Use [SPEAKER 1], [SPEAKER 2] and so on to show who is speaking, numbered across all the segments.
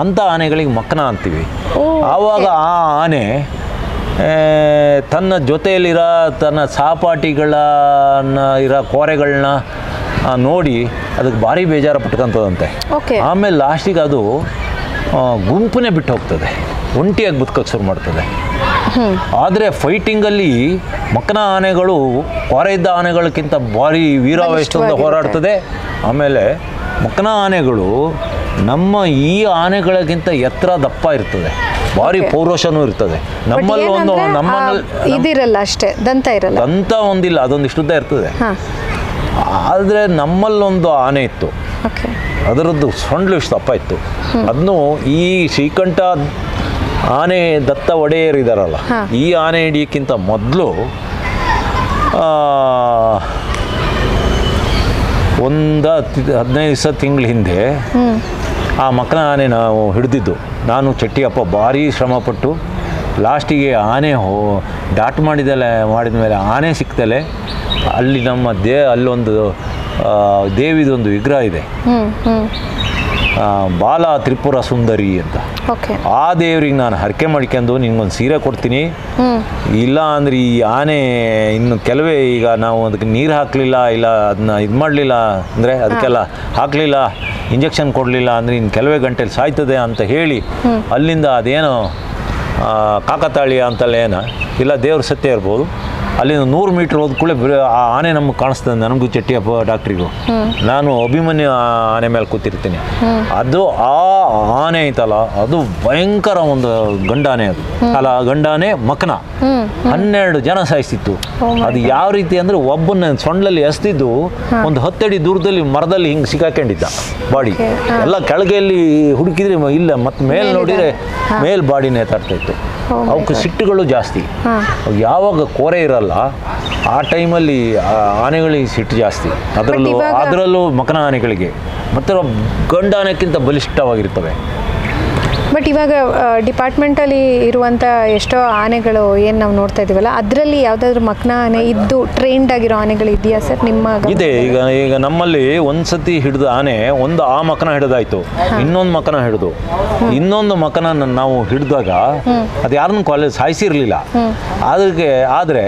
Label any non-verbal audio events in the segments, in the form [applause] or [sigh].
[SPEAKER 1] ಅಂಥ ಆನೆಗಳಿಗೆ ಮಕ್ಕನ ಅಂತೀವಿ. ಆವಾಗ ಆ ಆನೆ ತನ್ನ ಜೊತೆಯಲ್ಲಿರೋ ತನ್ನ ಸಹಪಾಠಿಗಳನ್ನ ಇರೋ ಕೋರೆಗಳನ್ನ ನೋಡಿ ಅದಕ್ಕೆ ಭಾರಿ ಬೇಜಾರು ಪಟ್ಕೊಂತದಂತೆ. ಆಮೇಲೆ ಲಾಸ್ಟಿಗೆ ಅದು ಗುಂಪುನೇ ಗುಂಪನ್ನೇ ಬಿಟ್ಟು ಹೋಗ್ತದೆ. ಒಂಟಿಯಾಗಿ ಬದುಕೋಕ್ಕೆ ಶುರು ಮಾಡ್ತದೆ. ಆದರೆ ಫೈಟಿಂಗಲ್ಲಿ ಮಕ್ಕನ ಆನೆಗಳು ಕೋರೆ ಇದ್ದ ಆನೆಗಳಕ್ಕಿಂತ ಭಾರಿ ವೀರಾವೇಶದಿಂದ. ಹೋರಾಡ್ತದೆ. ಆಮೇಲೆ ಮಕ್ಕನ ಆನೆಗಳು ನಮ್ಮ ಈ ಆನೆಗಳಿಗಿಂತ ಎತ್ತರ ದಪ್ಪ ಇರ್ತದೆ. ಭಾರಿ
[SPEAKER 2] Okay.
[SPEAKER 1] ಇರ್ತದೆ. ನಮ್ಮಲ್ಲಿ ಒಂದು ನಮ್ಮಲ್ಲಿ
[SPEAKER 2] ಇದಿರಲ್ಲ ಅಷ್ಟೇ ದಂತ ಇರಲ್ಲ.
[SPEAKER 1] ದಂತ ಒಂದಿಲ್ಲ ಅದೊಂದು ಇಷ್ಟುದ್ದ ಇರ್ತದೆ. ಆದ್ರೆ ನಮ್ಮಲ್ಲೊಂದು ಆನೆ ಇತ್ತು. ಅದರದ್ದು ಸೊಂಡ್ಲು ಇಷ್ಟು ದಪ್ಪ ಇತ್ತು. ಅದನ್ನು ಈ ಶ್ರೀಕಂಠ ಆನೆ ದತ್ತ ಒಡೆಯರ್ ಇದಾರಲ್ಲ ಈ ಆನೆ ಹಿಡಿಯಕ್ಕಿಂತ ಮೊದಲು ಒಂದು ಹದಿನೈದು ದಿವಸ ತಿಂಗಳ ಹಿಂದೆ ಆ ಮಕ್ಕಳ ಆನೆ ನಾವು ಹಿಡಿದಿದ್ದು. ನಾನು ಚಟ್ಟಿಯಪ್ಪ ಭಾರಿ ಶ್ರಮಪಟ್ಟು ಲಾಸ್ಟಿಗೆ ಆನೆ ಹೋ, ಡಾಟ್ ಮಾಡಿದಲೆ, ಮಾಡಿದ ಮೇಲೆ ಆನೆ ಸಿಕ್ತಲೆ. ಅಲ್ಲಿ ನಮ್ಮ ದೇ, ಅಲ್ಲೊಂದು ದೇವಿದೊಂದು ವಿಗ್ರಹ ಇದೆ. ಬಾಲ ತ್ರಿಪುರ ಸುಂದರಿ ಅಂತ.
[SPEAKER 2] ಓಕೆ.
[SPEAKER 1] ಆ ದೇವ್ರಿಗೆ ನಾನು ಹರಕೆ ಮಾಡ್ಕೊಂಡು ನಿಂಗೊಂದು ಸೀರೆ ಕೊಡ್ತೀನಿ. ಇಲ್ಲ ಅಂದ್ರೆ ಈ ಆನೆ ಇನ್ನು ಕೆಲವೇ ಈಗ ನಾವು ಅದಕ್ಕೆ ನೀರು ಹಾಕಲಿಲ್ಲ ಇಲ್ಲ ಅದನ್ನ ಇದು ಮಾಡಲಿಲ್ಲ ಅಂದರೆ ಅದಕ್ಕೆಲ್ಲ ಹಾಕಲಿಲ್ಲ ಇಂಜೆಕ್ಷನ್ ಕೊಡಲಿಲ್ಲ ಅಂದರೆ ಇನ್ನು ಕೆಲವೇ ಗಂಟೆಲಿ ಸಾಯ್ತದೆ ಅಂತ ಹೇಳಿ ಅಲ್ಲಿಂದ ಅದೇನೋ ಆ, ಕಾಕತಾಳೀಯ ಅಂತಲ್ಲ ಏನ ಇಲ್ಲ ದೇವ್ರ ಸತ್ಯ ಇರ್ಬೋದು. ಅಲ್ಲಿಂದ ನೂರು ಮೀಟರ್ ಹೋದ ಬರೀ ಆ ಆನೆ ನಮ್ಗೆ ಕಾಣಿಸ್ತದೆ ನನಗೂ ಚಟ್ಟಿಯಪ್ಪ ಡಾಕ್ಟ್ರಿಗೂ. ನಾನು ಅಭಿಮನ್ಯು ಆನೆ ಮೇಲೆ ಕೂತಿರ್ತೀನಿ. ಅದು ಆ ಆನೆ ಐತಲ್ಲ ಅದು ಭಯಂಕರ ಒಂದು ಗಂಡಾನೆ ಅದು. ಅಲ್ಲ ಗಂಡಾನೆ ಮಕನ. ಹನ್ನೆರಡು ಜನ ಸಾಯಿಸ್ತಿತ್ತು. ಅದು ಯಾವ ರೀತಿ ಅಂದ್ರೆ ಒಬ್ಬನ ಸೊಂಡಲ್ಲಿ ಎಸ್ತಿದ್ದು ಒಂದು ಹತ್ತಡಿ ದೂರದಲ್ಲಿ ಮರದಲ್ಲಿ ಹಿಂಗೆ ಸಿಕ್ಕಾಕೊಂಡಿದ್ದ ಬಾಡಿ. ಎಲ್ಲ ಕೆಳಗೆಯಲ್ಲಿ ಹುಡುಕಿದ್ರೆ ಇಲ್ಲ ಮತ್ತೆ ಮೇಲೆ ನೋಡಿದ್ರೆ. ಮೇಲ್ ಬಾಡಿನೇ ನೇತಾಡ್ತಾ ಇತ್ತು
[SPEAKER 2] Oh
[SPEAKER 1] ಅವಕ್ಕೆ ಸಿಟ್ಟುಗಳು ಜಾಸ್ತಿ. ಯಾವಾಗ ಕೋರೆ ಇರಲ್ಲ ಆ ಟೈಮಲ್ಲಿ ಆನೆಗಳಿಗೆ ಸಿಟ್ಟು ಜಾಸ್ತಿ. ಅದರಲ್ಲೂ ಅದರಲ್ಲೂ ಮಕನ ಆನೆಗಳಿಗೆ. ಮತ್ತು ಗಂಡ ಆನೆಕ್ಕಿಂತ ಬಲಿಷ್ಠವಾಗಿರ್ತವೆ.
[SPEAKER 2] ಬಟ್ ಇವಾಗ ಡಿಪಾರ್ಟ್ಮೆಂಟಲ್ಲಿ ಇರುವಂಥ ಎಷ್ಟೋ ಆನೆಗಳು ಏನು ನಾವು ನೋಡ್ತಾ ಇದ್ದೀವಲ್ಲ ಅದರಲ್ಲಿ ಯಾವುದಾದ್ರು ಮಕ್ಕನ ಆನೆ ಇದ್ದು ಟ್ರೈನ್ಡ್ ಆಗಿರೋ ಆನೆಗಳು ಇದೆಯಾ ಸರ್ ನಿಮ್ಮ
[SPEAKER 1] ಇದೆ ಈಗ ಈಗ ನಮ್ಮಲ್ಲಿ ಒಂದ್ಸತಿ ಹಿಡಿದ ಆನೆ ಒಂದು ಆ ಮಕನ ಹಿಡಿದಾಯ್ತು. ಇನ್ನೊಂದು ಮಕನ ಹಿಡಿದು. ಇನ್ನೊಂದು ಮಕನ ನಾವು ಹಿಡಿದಾಗ ಅದು ಯಾರನ್ನು ಕಾಲೇಜ್ ಸಾಯಿಸಿರ್ಲಿಲ್ಲ. ಅದಕ್ಕೆ ಆದರೆ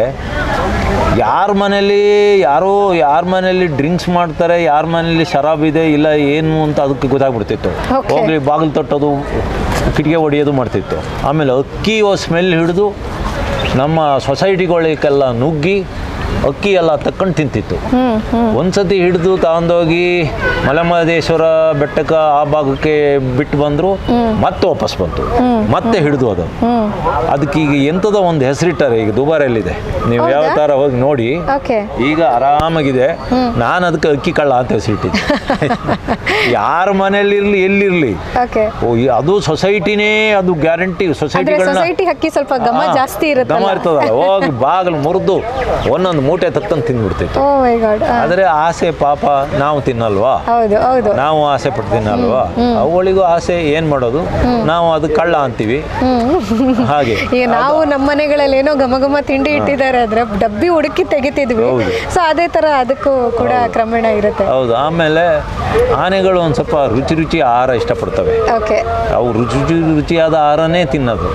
[SPEAKER 1] ಯಾರ ಮನೇಲಿ ಯಾರೋ ಯಾರ ಮನೇಲಿ ಡ್ರಿಂಕ್ಸ್ ಮಾಡ್ತಾರೆ ಯಾರ ಮನೇಲಿ ಶರಾಬ್ ಇದೆ ಇಲ್ಲ ಏನು ಅಂತ ಅದಕ್ಕೆ ಗೊತ್ತಾಗ್ಬಿಡ್ತಿತ್ತು. ಹೋಗ್ಲಿ ಬಾಗಿಲು ತಟ್ಟೋದು ಕಿಟಿಗೆ ಹೊಡೆಯೋದು ಮಾಡ್ತಿತ್ತು. ಆಮೇಲೆ ಅಕ್ಕಿ ಸ್ಮೆಲ್ ಹಿಡಿದು ನಮ್ಮ ಸೊಸೈಟಿಗಳಿಗೆಲ್ಲ ನುಗ್ಗಿ ಅಕ್ಕಿ ಎಲ್ಲ ತಕ್ಕೊಂಡು ತಿಂತಿತ್ತು. ಒಂದ್ಸತಿ ಹಿಡಿದು ತಗೊಂಡೋಗಿ ಮಲೆಮಹದೇಶ್ವರ ಬೆಟ್ಟಕ್ಕೆ ಆ ಭಾಗಕ್ಕೆ ಬಿಟ್ಟು ಬಂದರು ಮತ್ತೆ ವಾಪಸ್ ಬಂತು. ಮತ್ತೆ ಹಿಡಿದು ಅದು ಅದಕ್ಕೆ ಈಗ ಎಂಥದ ಒಂದು ಹೆಸರಿಟ್ಟಾರೆ ಈಗ ದುಬಾರಿಯಲ್ಲಿದೆ. ನೀವು ಯಾವ? ಥರ ಹೋಗಿ ನೋಡಿ ಈಗ ಆರಾಮಾಗಿದೆ. ನಾನು ಅದಕ್ಕೆ ಅಕ್ಕಿ ಕಳ್ಳ ಅಂತ ಹೆಸರಿಟ್ಟಿದ್ದೆ. [laughs] ಯಾರ ಮನೆಯಲ್ಲಿರಲಿ ಎಲ್ಲಿರಲಿ. ಅದು ಸೊಸೈಟಿನೇ ಅದು ಗ್ಯಾರಂಟಿ ಸೊಸೈಟಿಗಳನ್ನ
[SPEAKER 2] ಸೊಸೈಟಿ ಸ್ವಲ್ಪ ಗಮ ಜಾಸ್ತಿ
[SPEAKER 1] ಇರುತ್ತೆ
[SPEAKER 2] ಇರುತ್ತಲ್ಲ
[SPEAKER 1] ಇರ್ತದಲ್ಲ. ಹೋಗಿ ಬಾಗಿಲು ಮುರಿದು ಒಂದೊಂದು ಮೂಟೆ ತಕ್ಕಂತ ತಿಂದ್ಬಿಡ್ತಿತ್ತು
[SPEAKER 2] ಓ ಮೈ ಗಾಡ್
[SPEAKER 1] ಆದರೆ ಆಸೆ ಪಾಪ ನಾವು ತಿನ್ನಲ್ವಾ?
[SPEAKER 2] ಹೌದು ಹೌದು.
[SPEAKER 1] ನಾವು ಆಸೆ ಪಟ್ಟು ತಿನ್ನಲ್ವಾ ಅವುಗಳಿಗೂ ಆಸೆ ಏನು ಮಾಡೋದು? ನಾವು ಅದು ಕಳ್ಳ ಅಂತೀವಿ. ಹಾಗೆ.
[SPEAKER 2] ಈಗ ನಾವು ನಮ್ಮ ಮನೆಗಳಲ್ಲಿ ಏನೋ ಘಮ ಘಮ ತಿಂಡಿ ಇಟ್ಟಿದ್ದಾರೆ ಅಂದ್ರೆ ಡಬ್ಬಿ ಹುಡುಕಿ ತೆಗಿತಿದ್ವಿ. ಸೊ ಅದೇ ತರ ಅದಕ್ಕೂ ಕೂಡ ಕ್ರಮೇಣ ಇರುತ್ತೆ.
[SPEAKER 1] ಹೌದು. ಆಮೇಲೆ ಆನೆಗಳು ಒಂದು ಸ್ವಲ್ಪ ರುಚಿ ರುಚಿ ಆಹಾರ ಇಷ್ಟಪಡ್ತವೆ.
[SPEAKER 2] ಓಕೆ
[SPEAKER 1] ಅವು ರುಚಿ ರುಚಿ ರುಚಿಯಾದ ಆಹಾರನೇ ತಿನ್ನೋದು.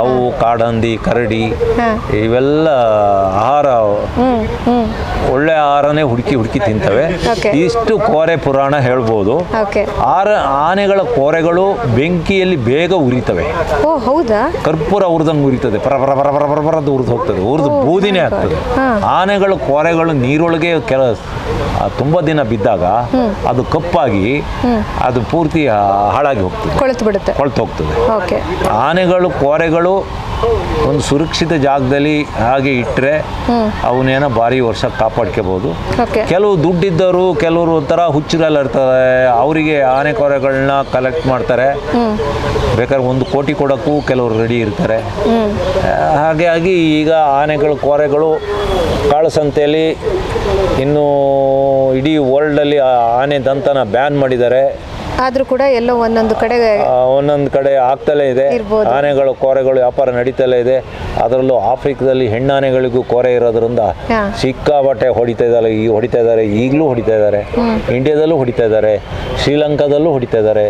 [SPEAKER 1] ಅವು ಕಾಡಂದಿ ಕರಡಿ ಇವೆಲ್ಲ ಆಹಾರ ಒಳ್ಳೆ ಆಹಾರನೇ ಹುಡುಕಿ ಹುಡುಕಿ ತಿಂತವೆ. ಇಷ್ಟು ಕೋರೆ ಪುರಾಣ ಹೇಳ್ಬೋದು. ಆರ ಆನೆಗಳ ಕೋರೆಗಳು ಬೆಂಕಿಯಲ್ಲಿ ಬೇಗ ಉರಿತವೆ. ಕರ್ಪೂರ ಉರಿದಂಗೆ ಉರಿತದೆ. ಪರ ಪರ ಪರ ಪರ ಪರ ಪರದ್ದು ಉರಿದು ಹೋಗ್ತದೆ. ಉರಿದು ಬೂದಿನೇ ಆಗ್ತದೆ. ಆನೆಗಳ ಕೋರೆಗಳು ನೀರೊಳಗೆ ಕೆಲ ತುಂಬಾ ದಿನ ಬಿದ್ದಾಗ ಅದು ಕಪ್ಪಾಗಿ ಅದು ಪೂರ್ತಿ ಹಾಳಾಗಿ ಹೋಗ್ತದೆ.
[SPEAKER 2] ಕೊಳೆತು
[SPEAKER 1] ಹೋಗ್ತದೆ. ಆನೆಗಳು ಕೋರೆಗಳು ಒಂದು ಸುರಕ್ಷಿತ ಜಾಗದಲ್ಲಿ ಹಾಗೆ ಇಟ್ಟರೆ ಅವನ್ನೇನೋ ಭಾರಿ ವರ್ಷ ಕಾಪಾಡ್ಕೋಬೋದು. ಕೆಲವು ದುಡ್ಡಿದ್ದವರು ಕೆಲವರು ಒಂಥರ ಹುಚ್ಚರಲ್ಲಿ ಇರ್ತಾರೆ. ಅವರಿಗೆ ಆನೆ ಕೊರೆಗಳನ್ನ ಕಲೆಕ್ಟ್ ಮಾಡ್ತಾರೆ. ಬೇಕಾದ್ರೆ ಒಂದು ಕೋಟಿ ಕೊಡೋಕ್ಕೂ ಕೆಲವರು ರೆಡಿ ಇರ್ತಾರೆ. ಹಾಗಾಗಿ ಈಗ ಆನೆಗಳ ಕೋರೆಗಳು ಕಾಳಸಂತೆಯಲ್ಲಿ ಇನ್ನು ಇಡೀ ವರ್ಲ್ಡಲ್ಲಿ ಆನೆ ದಂತನ ಬ್ಯಾನ್ ಮಾಡಿದ್ದಾರೆ.
[SPEAKER 2] ಆದ್ರೂ ಕೂಡ ಎಲ್ಲೋ ಒಂದೊಂದು ಕಡೆ
[SPEAKER 1] ಒಂದೊಂದು ಕಡೆ ಆಗ್ತಲೇ ಇದೆ. ಆನೆಗಳು ಕೋರೆಗಳು ವ್ಯಾಪಾರ ನಡೀತಲೇ ಇದೆ. ಅದರಲ್ಲೂ ಆಫ್ರಿಕಾದಲ್ಲಿ ಹೆಣ್ಣಾನೆಗಳಿಗೂ ಕೋರೆ ಇರೋದ್ರಿಂದ
[SPEAKER 2] ಸಿಕ್ಕಾಪಟ್ಟೆ
[SPEAKER 1] ಸಿಕ್ಕಾಬಟ್ಟೆ ಹೊಡಿತಾ ಇದ್ದಾರೆ. ಈಗ ಹೊಡಿತಾ ಇದ್ದಾರೆ ಈಗಲೂ ಹೊಡಿತಾ ಇದ್ದಾರೆ. ಇಂಡಿಯಾದಲ್ಲೂ ಹೊಡಿತಾ ಇದ್ದಾರೆ. ಶ್ರೀಲಂಕಾದಲ್ಲೂ ಹೊಡಿತಾ ಇದ್ದಾರೆ.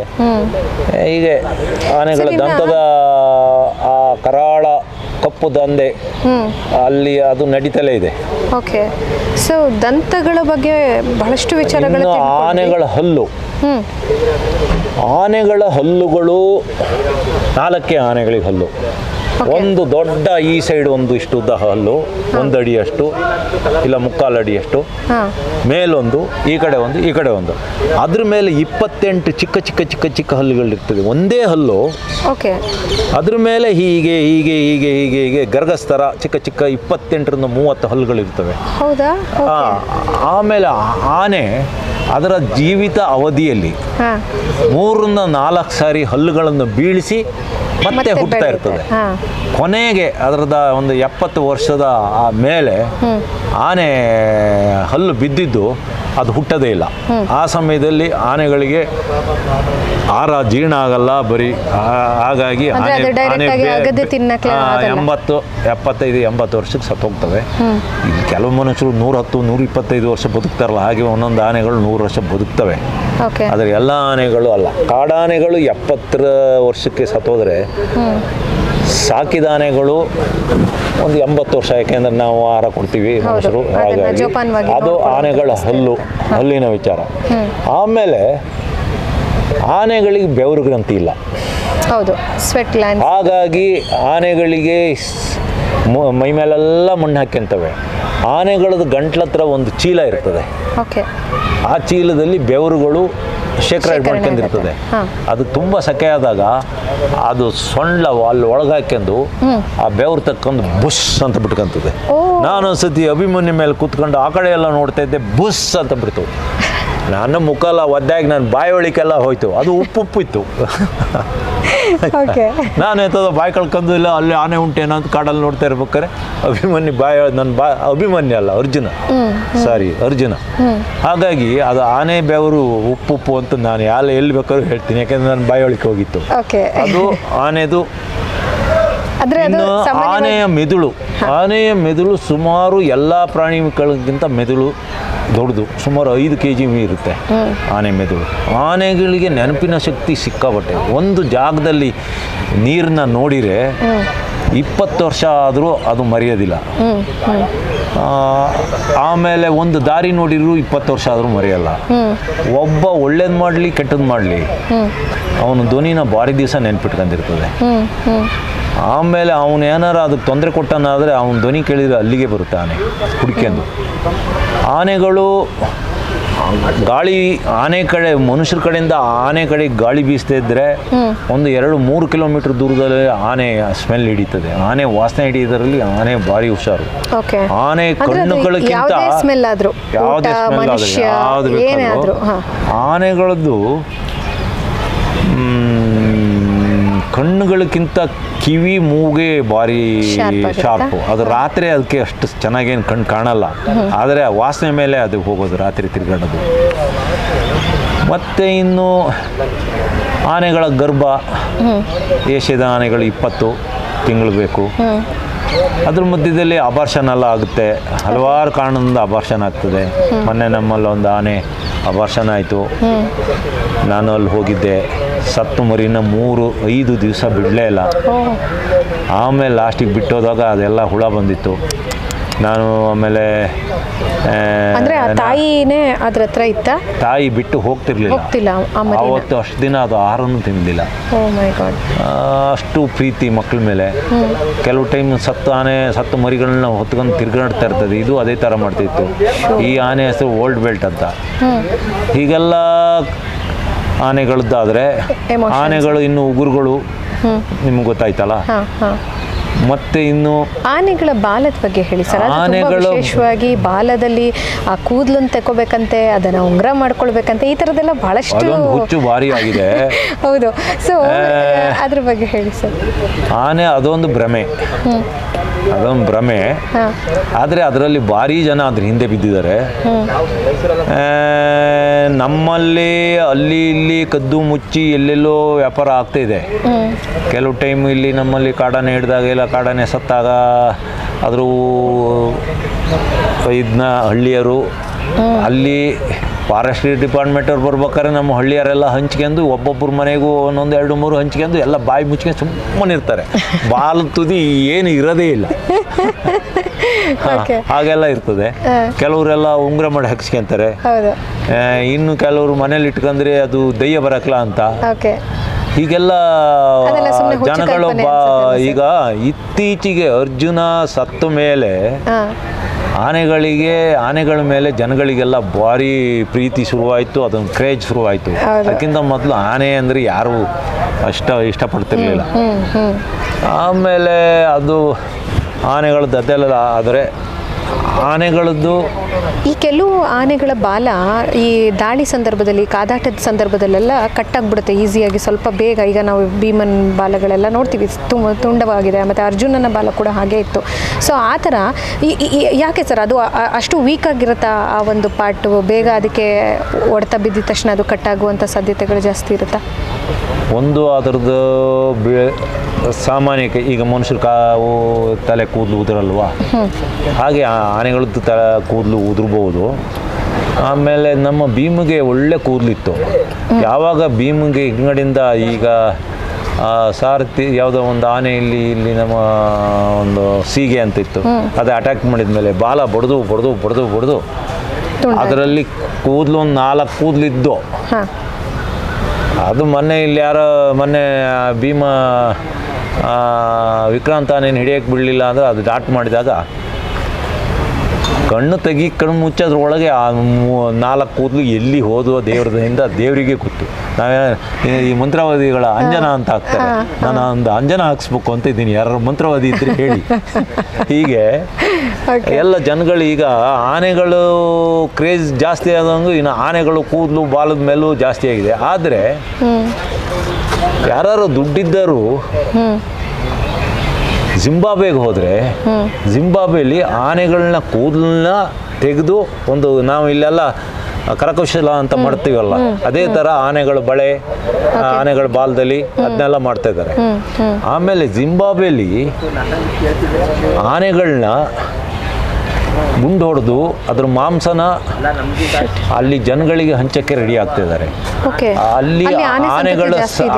[SPEAKER 1] ಹೀಗೆ ಆನೆಗಳ ದಂತದ ಆ ಕರಾಳ ಕಪ್ಪು ದಂಧೆ ಅಲ್ಲಿ ಅದು ನಡೀತಲೇ ಇದೆ.
[SPEAKER 2] ಓಕೆ. ಸೊ ದಂತಗಳ ಬಗ್ಗೆ ಬಹಳಷ್ಟು ವಿಚಾರಗಳು
[SPEAKER 1] ಆನೆಗಳ ಹಲ್ಲು. ಆನೆಗಳ ಹಲ್ಲುಗಳು ನಾಲ್ಕೇ ಆನೆಗಳಿಗೆ ಹಲ್ಲು. ಒಂದು ದೊಡ್ಡ ಈ ಸೈಡ್ ಒಂದು ಇಷ್ಟು ಉದ್ದ ಹಲ್ಲು ಒಂದು ಅಡಿಯಷ್ಟು ಇಲ್ಲ ಮುಕ್ಕಾಲು ಅಡಿಯಷ್ಟು
[SPEAKER 2] ಹಾ.
[SPEAKER 1] ಮೇಲೊಂದು ಈ ಕಡೆ ಒಂದು ಈ ಕಡೆ ಒಂದು. ಅದ್ರ ಮೇಲೆ ಇಪ್ಪತ್ತೆಂಟು ಚಿಕ್ಕ ಚಿಕ್ಕ ಚಿಕ್ಕ ಚಿಕ್ಕ ಹಲ್ಲುಗಳಿರ್ತದೆ ಒಂದೇ ಹಲ್ಲು
[SPEAKER 2] ಓಕೆ
[SPEAKER 1] ಅದ್ರ ಮೇಲೆ ಹೀಗೆ ಹೀಗೆ ಹೀಗೆ ಹೀಗೆ ಹೀಗೆ ಗರ್ಗಸ್ತರ ಚಿಕ್ಕ ಚಿಕ್ಕ ಇಪ್ಪತ್ತೆಂಟರಿಂದ ಮೂವತ್ತು ಹಲ್ಲುಗಳಿರ್ತವೆ ಆಮೇಲೆ ಆನೆ ಅದರ ಜೀವಿತ ಅವಧಿಯಲ್ಲಿ ಮೂರರಿಂದ ನಾಲ್ಕು ಸಾರಿ ಹಲ್ಲುಗಳನ್ನು ಬೀಳಿಸಿ ಮತ್ತೆ ಹುಟ್ಟುತ್ತಾ ಇರ್ತದೆ. ಕೊನೆಗೆ ಅದರದ ಒಂದು ಎಪ್ಪತ್ತು ವರ್ಷದ ಆ ಮೇಲೆ ಆನೆ ಹಲ್ಲು ಬಿದ್ದಿದ್ದು ಅದು ಹುಟ್ಟದೇ ಇಲ್ಲ. ಆ ಸಮಯದಲ್ಲಿ ಆನೆಗಳಿಗೆ ಆರ ಜೀರ್ಣ ಆಗಲ್ಲ ಬರೀ ಹಾಗಾಗಿ. ಎಂಬತ್ತು ಎಪ್ಪತ್ತೈದು ಎಂಬತ್ತು ವರ್ಷಕ್ಕೆ ಸತ್ತೋಗ್ತವೆ ಈಗ ಕೆಲವು ಮನುಷ್ಯರು ನೂರ ಹತ್ತು ನೂರ ಇಪ್ಪತ್ತೈದು ವರ್ಷ ಬದುಕ್ತಾರಲ್ಲ ಹಾಗೆ ಒಂದೊಂದು ಆನೆಗಳು ನೂರು ವರ್ಷ ಬದುಕ್ತವೆ. ಆದರೆ ಎಲ್ಲ ಆನೆಗಳು ಅಲ್ಲ. ಕಾಡಾನೆಗಳು ಎಪ್ಪತ್ತರ ವರ್ಷಕ್ಕೆ ಸತ್ತೋದ್ರೆ ಸಾಕಿದ ಆನೆಗಳು ಒಂದು ಎಂಬತ್ತು ವರ್ಷ ಯಾಕೆಂದ್ರೆ ನಾವು ಆಹಾರ ಕೊಡ್ತೀವಿ ಮನುಷ್ಯರು ಹಾಗಾಗಿ ಅದು ಆನೆಗಳ ಹಲ್ಲು ಹಲ್ಲಿನ ವಿಚಾರ. ಆಮೇಲೆ ಆನೆಗಳಿಗೆ ಬೆವರು ಗ್ರಂಥಿ ಇಲ್ಲ.
[SPEAKER 2] ಹೌದು.
[SPEAKER 1] ಹಾಗಾಗಿ ಆನೆಗಳಿಗೆ ಮು- ಮೇಲೆಲ್ಲ ಮಣ್ಣು ಹಾಕ್ಯಂತವೆ ಆನೆಗಳದ್ದು ಗಂಟ್ಲತ್ರ ಒಂದು ಚೀಲ ಇರ್ತದೆ. ಆ ಚೀಲದಲ್ಲಿ ಬೆವರುಗಳು ಶೇಖರ
[SPEAKER 2] ಇಟ್ಕೊಂಡಿರ್ತದೆ
[SPEAKER 1] ಮಾಡ್ಕೊಂಡಿರ್ತದೆ. ಅದು ತುಂಬ ಸೆಕೆ ಆದಾಗ ಅದು ಸೊಂಡ್ಲ ಅಲ್ಲಿ ಒಳಗೆ ಹಾಕ್ಯಂದು ಆ ಬೆವರು ತಕ್ಕೊಂಡು ಬುಸ್ ಅಂತ ಬಿಟ್ಕೊಂತದೆ. ನಾನೊಂದ್ಸತಿ ಅಭಿಮನ್ಯು ಮೇಲೆ ಕೂತ್ಕೊಂಡು ಆ ಕಡೆ ಎಲ್ಲ ನೋಡ್ತಾ ಇದ್ದೆ ಬುಸ್ ಅಂತ ಬಿಡ್ತು. ನನ್ನ ಮುಖ ಎಲ್ಲ ಒದ್ದಾಗಿ ನನ್ನ ಬಾಯಿ ಒಳಿಕೆಲ್ಲ ಹೋಯ್ತು. ಅದು ಉಪ್ಪು ಉಪ್ಪು ಇತ್ತು
[SPEAKER 2] ಓಕೆ
[SPEAKER 1] ನಾನು ಎತ್ತದ ಬಾಯಿ ಕಳ್ಕೊಂಡು ಇಲ್ಲ ಅಲ್ಲಿ ಆನೆ ಉಂಟೇನೋ ಅಂತ ಕಾಡಲ್ಲಿ ನೋಡ್ತಾ ಇರ್ಬೇಕಾರೆ ಅಭಿಮನ್ಯು ಬಾಯಿ ನನ್ನ ಬಾ ಅಭಿಮನ್ಯ ಅಲ್ಲ ಅರ್ಜುನ. ಸಾರಿ ಅರ್ಜುನ. ಹಾಗಾಗಿ ಅದು ಆನೆ ಬೆವರು ಉಪ್ಪು ಉಪ್ಪು ಅಂತ ನಾನು ಯಾರು ಎಲ್ಲಿ ಬೇಕಾದ್ರು ಹೇಳ್ತೀನಿ ಯಾಕೆಂದ್ರೆ ನನ್ನ ಬಾಯಿ ಒಳಿಕೆ ಹೋಗಿತ್ತು. ಅದು ಆನೆದು ಆನೆಯ ಮೆದುಳು. ಆನೆಯ ಮೆದುಳು ಸುಮಾರು ಎಲ್ಲ ಪ್ರಾಣಿಗಳಿಗಿಂತ ಮೆದುಳು. ದೊಡ್ಡದು ಸುಮಾರು ಐದು ಕೆ ಜಿ ಇರುತ್ತೆ. ಆನೆ ಮೆದುಳು. ಆನೆಗಳಿಗೆ ನೆನಪಿನ ಶಕ್ತಿ ಸಿಕ್ಕಾಬಟ್ಟೆ ಒಂದು ಜಾಗದಲ್ಲಿ ನೀರನ್ನ ನೋಡಿದರೆ ಇಪ್ಪತ್ತು ವರ್ಷ ಆದರೂ ಅದು ಮರೆಯೋದಿಲ್ಲ. ಆಮೇಲೆ ಒಂದು ದಾರಿ ನೋಡಿದ್ರು ಇಪ್ಪತ್ತು ವರ್ಷ ಆದರೂ ಮರೆಯಲ್ಲ. ಒಬ್ಬ ಒಳ್ಳೇದು ಮಾಡಲಿ ಕೆಟ್ಟದ್ದು ಮಾಡಲಿ. ಅವನು ಧ್ವನಿನ ಭಾರಿ ದಿವಸ ನೆನ್ಪಿಟ್ಕೊಂಡಿರ್ತದೆ. ಆಮೇಲೆ ಅವನು ಏನಾರ ಅದಕ್ಕೆ ತೊಂದರೆ ಕೊಟ್ಟನಾದರೆ ಅವನು ಧ್ವನಿ ಕೇಳಿದರೆ ಅಲ್ಲಿಗೆ ಬರುತ್ತೆ ಆನೆ ಹುಡುಕೆಂದು ಆನೆಗಳು ಗಾಳಿ ಆನೆ ಕಡೆ ಮನುಷ್ಯರ ಕಡೆಯಿಂದ ಆನೆ ಕಡೆ ಗಾಳಿ ಬೀಸ್ತಾ ಇದ್ದರೆ ಒಂದು ಎರಡು ಮೂರು ಕಿಲೋಮೀಟರ್ ದೂರದಲ್ಲಿ ಆನೆ ಸ್ಮೆಲ್ ಹಿಡಿತದೆ ಆನೆ ವಾಸನೆ ಹಿಡಿಯೋದ್ರಲ್ಲಿ ಆನೆ ಭಾರಿ ಹುಷಾರು. ಆನೆ ಕಣ್ಣುಗಳಿಗಿಂತ
[SPEAKER 2] ಯಾವುದೇ ಸ್ಮೆಲ್ ಆದ್ರೂ
[SPEAKER 1] ಯಾವುದೇ ಆನೆಗಳದ್ದು ಮ್, ಕಣ್ಣುಗಳಿಗಿಂತ ಕಿವಿ ಮೂಗೆ ಭಾರಿ ಶಾರ್ಪ್ ಅದು ರಾತ್ರಿ ಅದಕ್ಕೆ ಅಷ್ಟು ಚೆನ್ನಾಗೇನು ಕಣ್ಣು ಕಾಣಲ್ಲ. ಆದರೆ ಆ ವಾಸನೆ ಮೇಲೆ ಅದು ಹೋಗೋದು ರಾತ್ರಿ ತಿರ್ಗಾಡೋದು. ಮತ್ತು ಇನ್ನು ಆನೆಗಳ ಗರ್ಭ. ಏಷ್ಯಾದ ಆನೆಗಳು ಇಪ್ಪತ್ತು ತಿಂಗಳು ಬೇಕು. ಅದ್ರ ಮಧ್ಯದಲ್ಲಿ ಅಬಾರ್ಷನ್ ಎಲ್ಲ ಆಗುತ್ತೆ. ಹಲವಾರು ಕಾರಣದಿಂದ ಅಬಾರ್ಷನ್ ಆಗ್ತದೆ. ಮೊನ್ನೆ ನಮ್ಮಲ್ಲಿ ಒಂದು ಆನೆ ಅಬಾರ್ಷನ್ ಆಯಿತು ನಾನು ಅಲ್ಲಿ ಹೋಗಿದ್ದೆ. ಸತ್ತು ಮರಿನ ಮೂರು ಐದು ದಿವಸ ಬಿಡಲೇ ಇಲ್ಲ. ಆಮೇಲೆ ಲಾಸ್ಟಿಗೆ ಬಿಟ್ಟೋದಾಗ ಅದೆಲ್ಲ ಹುಳ ಬಂದಿತ್ತು. ನಾನು ಆಮೇಲೆ
[SPEAKER 2] ಅಂದ್ರೆ ಆ ತಾಯಿನೇ ಅದ್ರ ಹತ್ರ ಇತ್ತ?
[SPEAKER 1] ತಾಯಿ ಬಿಟ್ಟು ಹೋಗ್ತಿರ್ಲಿಲ್ಲ.
[SPEAKER 2] ಹೋಗ್ತಿಲ್ಲ ಆ ಮರಿನ?
[SPEAKER 1] ಆವತ್ತು ಅಷ್ಟು ದಿನ ಅದು ಆಹಾರನೂ ತಿಂದಿಲ್ಲ.
[SPEAKER 2] Oh my god.
[SPEAKER 1] ಆ, ಅಷ್ಟು ಪ್ರೀತಿ ಮಕ್ಕಳ ಮೇಲೆ. ಕೆಲವು ಟೈಮ್ ಸತ್ತು ಆನೆ ಸತ್ತು ಮರಿಗಳನ್ನ ಹೊತ್ಕೊಂಡು ತಿರ್ಗಾಡ್ತಾ ಇರ್ತದೆ. ಇದು ಅದೇ ಥರ ಮಾಡ್ತಿತ್ತು. ಈ ಆನೆ ಹೆಸರು ಓಲ್ಡ್ ಬೆಲ್ಟ್ ಅಂತ. ಹೀಗೆಲ್ಲ ಆನೆಗಳದ್ದಾದರೆ
[SPEAKER 2] Emotions.
[SPEAKER 1] ಆನೆಗಳು ಇನ್ನು ಉಗುರುಗಳು ನಿಮ್ಗೆ ಗೊತ್ತಾಯ್ತಲ್ಲ?
[SPEAKER 2] ಹಾ ಹಾ.
[SPEAKER 1] ಮತ್ತೆ ಇನ್ನು
[SPEAKER 2] ಆನೆಗಳ ಬಾಲದ ಬಗ್ಗೆ ಹೇಳಿ ಸರ್.
[SPEAKER 1] ಆನೆಗಳು-
[SPEAKER 2] ವಿಶೇಷವಾಗಿ ಬಾಲದಲ್ಲಿ ಆ ಕೂದಲನ್ನು ತಕೋಬೇಕಂತೆ ಅದನ್ನ ಉಂಗ್ರ ಮಾಡ್ಕೊಳ್ಬೇಕಂತೆ ಈ ತರದೆಲ್ಲ ಬಹಳಷ್ಟು
[SPEAKER 1] ಹುಚ್ಚು ಭಾರಿ ಆಗಿದೆ. [laughs]
[SPEAKER 2] ಹೌದು. ಸೊ ಅದ್ರ ಬಗ್ಗೆ ಹೇಳಿ ಸರ್.
[SPEAKER 1] ಆನೆ ಅದೊಂದು ಭ್ರಮೆ. ಅದೊಂದು ಭ್ರಮೆ. ಆದರೆ ಅದರಲ್ಲಿ ಭಾರಿ ಜನ ಅದ್ರ ಹಿಂದೆ ಬಿದ್ದಿದ್ದಾರೆ. ನಮ್ಮಲ್ಲಿ ಅಲ್ಲಿ ಇಲ್ಲಿ ಕದ್ದು ಮುಚ್ಚಿ ಎಲ್ಲೆಲ್ಲೋ ವ್ಯಾಪಾರ ಆಗ್ತಿದೆ ಕೆಲವು ಟೈಮ್ ಇಲ್ಲಿ ನಮ್ಮಲ್ಲಿ ಕಾಡಾನೆ ಹಿಡಿದಾಗ, ಇಲ್ಲ ಕಾಡಾನೆ ಸತ್ತಾಗ ಅದ್ರ ಇದನ್ನ ಹಳ್ಳಿಯರು ಅಲ್ಲಿ ಫಾರೆಸ್ಟ್ರಿ ಡಿಪಾರ್ಟ್ಮೆಂಟ್ ಅವ್ರು ಬರ್ಬೇಕಾದ್ರೆ ನಮ್ಮ ಹಳ್ಳಿಯರೆಲ್ಲ ಹಂಚ್ಕೊಂಡು ಒಬ್ಬೊಬ್ಬರ ಮನೆಗೂ ಒಂದೊಂದು ಎರಡು ಮೂರು ಹಂಚ್ಕೊಂಡು ಎಲ್ಲ ಬಾಯಿ ಮುಚ್ಕೊಂಡು ಸುಮ್ಮನೆ ಇರ್ತಾರೆ. ಬಾಲ್ ತುದಿ ಏನು ಇರೋದೇ ಇಲ್ಲ. ಹಾಗೆಲ್ಲ ಇರ್ತದೆ. ಕೆಲವರೆಲ್ಲ ಉಂಗುರ ಮಾಡಿ ಹಾಕ್ಸ್ಕೊಂತಾರೆ. ಇನ್ನು ಕೆಲವರು ಮನೇಲಿ ಇಟ್ಕೊಂಡ್ರೆ ಅದು ದೈಯ್ಯ ಬರಕ್ಲ ಅಂತ. ಹೀಗೆಲ್ಲ ಜನಗಳು ಈಗ ಇತ್ತೀಚೆಗೆ ಅರ್ಜುನ ಸತ್ತ ಮೇಲೆ ಆನೆಗಳಿಗೆ ಆನೆಗಳ ಮೇಲೆ ಜನಗಳಿಗೆಲ್ಲ ಭಾರಿ ಪ್ರೀತಿ ಶುರುವಾಯಿತು ಅದನ್ನ ಕ್ರೇಜ್ ಶುರುವಾಯಿತು. ಅದಕ್ಕಿಂತ ಮೊದಲು ಆನೆ ಅಂದರೆ ಯಾರು ಅಷ್ಟ ಇಷ್ಟಪಡ್ತಿರ್ಲಿಲ್ಲ. ಆಮೇಲೆ ಅದು ಆನೆಗಳು ದದ್ದೆಲ್ಲ ಆದರೆ ಆನೆಗಳದ್ದು.
[SPEAKER 2] ಈ ಕೆಲವು ಆನೆಗಳ ಬಾಲ ಈ ದಾಳಿ ಸಂದರ್ಭದಲ್ಲಿ, ಕಾದಾಟದ ಸಂದರ್ಭದಲ್ಲೆಲ್ಲ ಕಟ್ಟಾಗ್ಬಿಡುತ್ತೆ, ಈಸಿಯಾಗಿ ಸ್ವಲ್ಪ ಬೇಗ. ಈಗ ನಾವು ಭೀಮನ್ ಬಾಲಗಳೆಲ್ಲ ನೋಡ್ತೀವಿ, ತುಂಬ ತುಂಡವಾಗಿದೆ, ಮತ್ತು ಅರ್ಜುನನ ಬಾಲ ಕೂಡ ಹಾಗೆ ಇತ್ತು. ಸೊ ಆ ಥರ ಯಾಕೆ ಸರ್ ಅದು ಅಷ್ಟು ವೀಕ್ ಆಗಿರುತ್ತಾ ಆ ಒಂದು ಪಾರ್ಟು? ಬೇಗ ಅದಕ್ಕೆ ಹೊಡೆತ ಬಿದ್ದಿದ ತಕ್ಷಣ ಅದು ಕಟ್ಟಾಗುವಂಥ ಸಾಧ್ಯತೆಗಳು ಜಾಸ್ತಿ ಇರುತ್ತಾ?
[SPEAKER 1] ಒಂದು ಅದರದ್ದು ಬೆ ಸಾಮಾನ್ಯಕ್ಕೆ ಈಗ ಮನುಷ್ಯರು ಕಾವು ತಲೆ ಕೂದಲು ಉದುರಲ್ವಾ? ಹಾಗೆ ಆ ಆನೆಗಳದ್ದು ತಲೆ ಕೂದಲು ಉದುರ್ಬೋದು. ಆಮೇಲೆ ನಮ್ಮ ಭೀಮಿಗೆ ಒಳ್ಳೆ ಕೂದಲಿತ್ತು. ಯಾವಾಗ ಭೀಮಿಗೆ ಹಿಂಗಡಿಂದ ಈಗ ಸಾರಥಿ ಯಾವುದೋ ಒಂದು ಆನೆ ಇಲ್ಲಿ ಇಲ್ಲಿ ನಮ್ಮ ಒಂದು ಸೀಗೆ ಅಂತ ಇತ್ತು. ಅದು ಅಟ್ಯಾಕ್ ಮಾಡಿದ ಮೇಲೆ ಬಾಲ ಬಡ್ದು ಬಡ್ದು ಬಡ್ದು ಬಡ್ದು ಅದರಲ್ಲಿ ಕೂದಲು ಒಂದು ನಾಲ್ಕು ಕೂದಲಿದ್ದು ಅದು ಮೊನ್ನೆ ಇಲ್ಲಿ ಯಾರೋ ಮೊನ್ನೆ ಭೀಮಾ ಭೀಮ ನೀನು ಹಿಡಿಯಕ್ಕೆ ಬಿಡಲಿಲ್ಲ ಅಂದರೆ ಅದು ಡಾಟ್ ಮಾಡಿದಾಗ ಕಣ್ಣು ತೆಗಿ ಕಣ್ಣು ಮುಚ್ಚೋದ್ರೊಳಗೆ ಆ ಮೂ- ನಾಲ್ಕು ಕೂದಲು ಎಲ್ಲಿ ಹೋದೋ ದೇವ್ರದಿಂದ ದೇವರಿಗೆ ಕೂತು ನಾವೇ ಈ ಮಂತ್ರವಾದಿಗಳ ಅಂಜನ ಅಂತ ಹಾಕ್ತಾರೆ. ನಾನು ಒಂದು ಅಂಜನ ಹಾಕ್ಸ್ಬೇಕು ಅಂತ ಇದ್ದೀನಿ. ಯಾರು ಮಂತ್ರವಾದಿ ಇದ್ರೆ ಹೇಳಿ. [laughs] ಹೀಗೆ ಎಲ್ಲ ಜನಗಳು ಈಗ ಆನೆಗಳು ಕ್ರೇಜ್ ಜಾಸ್ತಿ ಆದಂಗು ಇನ್ನು ಆನೆಗಳು ಕೂದಲು ಬಾಲದ ಮೇಲೂ ಜಾಸ್ತಿ ಆಗಿದೆ. ಆದರೆ ಯಾರು ದುಡ್ಡಿದ್ದರು ಜಿಂಬಾಬ್ವೆಗೆ ಹೋದರೆ ಜಿಂಬಾಬ್ವೆಯಲ್ಲಿ ಆನೆಗಳನ್ನ ಕೂದಲನ್ನ ತೆಗೆದು ಒಂದು ನಾವು ಇಲ್ಲೆಲ್ಲ ಕರಕುಶಲ ಅಂತ ಮಾಡ್ತೀವಲ್ಲ ಅದೇ ಥರ ಆನೆಗಳ ಬಳೆ ಆನೆಗಳ ಬಾಲದಲ್ಲಿ ಅದನ್ನೆಲ್ಲ ಮಾಡ್ತಾ ಇದ್ದಾರೆ. ಆಮೇಲೆ ಜಿಂಬಾಬ್ವೆಯಲ್ಲಿ ಆನೆಗಳನ್ನ ಗುಂಡು ಹೊಡೆದು ಅದ್ರ ಮಾಂಸನ ಅಲ್ಲಿ ಜನಗಳಿಗೆ ಹಂಚಕ್ಕೆ ರೆಡಿ ಆಗ್ತಿದ್ದಾರೆ. ಅಲ್ಲಿ ಆನೆಗಳ